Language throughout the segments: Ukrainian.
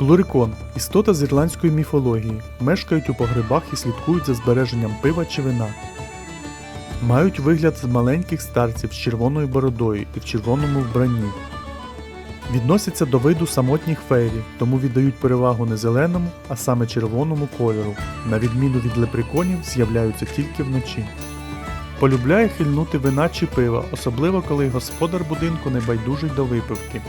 Клурикон істота з ірландської міфології, мешкають у погребах і слідкують за збереженням пива чи вина. Мають вигляд з маленьких старців з червоною бородою і в червоному вбранні. Відносяться до виду самотніх фейрі, тому віддають перевагу не зеленому, а саме червоному кольору. На відміну від лепреконів, з'являються тільки вночі. Полюбляє хильнути вина чи пива, особливо коли господар будинку не байдужий до випивки.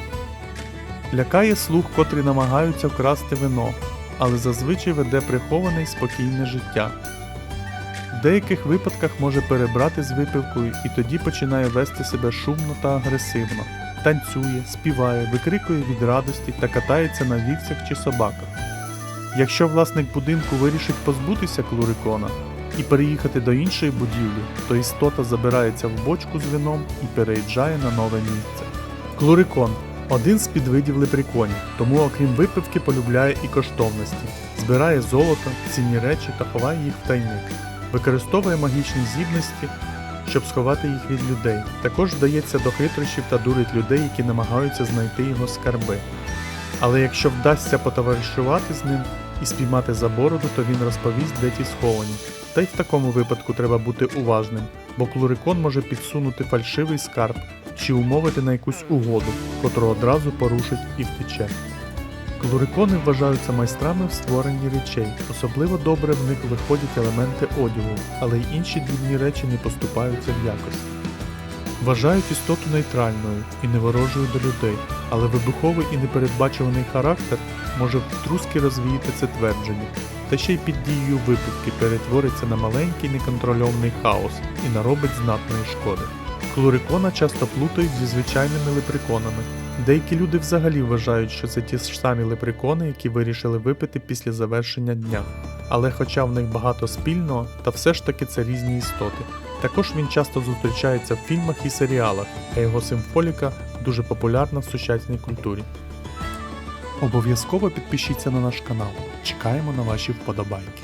Лякає слуг, котрі намагаються вкрасти вино, але зазвичай веде приховане й спокійне життя. В деяких випадках може перебрати з випивкою і тоді починає вести себе шумно та агресивно, танцює, співає, викрикує від радості та катається на вівцях чи собаках. Якщо власник будинку вирішить позбутися клурикона і переїхати до іншої будівлі, то істота забирається в бочку з вином і переїжджає на нове місце. Клурикон один з підвидів лепреконів, тому окрім випивки полюбляє і коштовності, збирає золото, цінні речі та ховає їх в тайник. Використовує магічні здібності, щоб сховати їх від людей. Також вдається до хитрощів та дурить людей, які намагаються знайти його скарби. Але якщо вдасться потоваришувати з ним і спіймати за бороду, то він розповість, де ті сховані. Та й в такому випадку треба бути уважним, бо клурикон може підсунути фальшивий скарб чи умовити на якусь угоду, котру одразу порушить і втече. Клурикони вважаються майстрами в створенні речей, особливо добре в них виходять елементи одягу, але й інші дрібні речі не поступаються в якості. Вважають істоту нейтральною і неворожою до людей, але вибуховий і непередбачуваний характер може втрузки розвіяти це твердження, та ще й під дією випивки перетвориться на маленький неконтрольований хаос і наробить знатної шкоди. Клурикона часто плутають зі звичайними лепреконами. Деякі люди взагалі вважають, що це ті ж самі лепрекони, які вирішили випити після завершення дня. Але хоча в них багато спільного, та все ж таки це різні істоти. Також він часто зустрічається в фільмах і серіалах, а його симфоліка дуже популярна в сучасній культурі. Обов'язково підпишіться на наш канал. Чекаємо на ваші вподобайки.